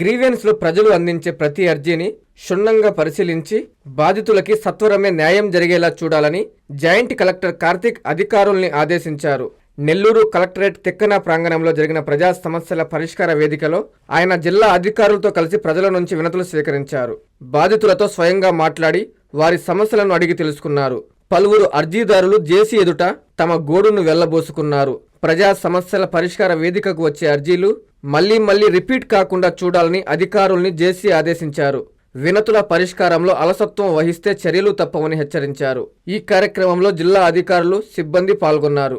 గ్రీవెన్స్లో ప్రజలు అందించే ప్రతి అర్జీని క్షుణ్ణంగా పరిశీలించి బాధితులకి సత్వరమే న్యాయం జరిగేలా చూడాలని జాయింట్ కలెక్టర్ కార్తీక్ అధికారుల్ని ఆదేశించారు. నెల్లూరు కలెక్టరేట్ తిక్కన ప్రాంగణంలో జరిగిన ప్రజా సమస్యల పరిష్కార వేదికలో ఆయన జిల్లా అధికారులతో కలిసి ప్రజల నుంచి వినతులు స్వీకరించారు. బాధితులతో స్వయంగా మాట్లాడి వారి సమస్యలను అడిగి తెలుసుకున్నారు. పలువురు అర్జీదారులు జేసీ ఎదుట తమ గోడును వెళ్ళబోసుకున్నారు. ప్రజా సమస్యల పరిష్కార వేదికకు వచ్చే అర్జీలు మళ్ళీ మళ్ళీ రిపీట్ కాకుండా చూడాలని అధికారుల్ని జేసీ ఆదేశించారు. వినతుల పరిష్కారంలో అలసత్వం వహిస్తే చర్యలు తప్పవని హెచ్చరించారు. ఈ కార్యక్రమంలో జిల్లా అధికారులు సిబ్బంది పాల్గొన్నారు.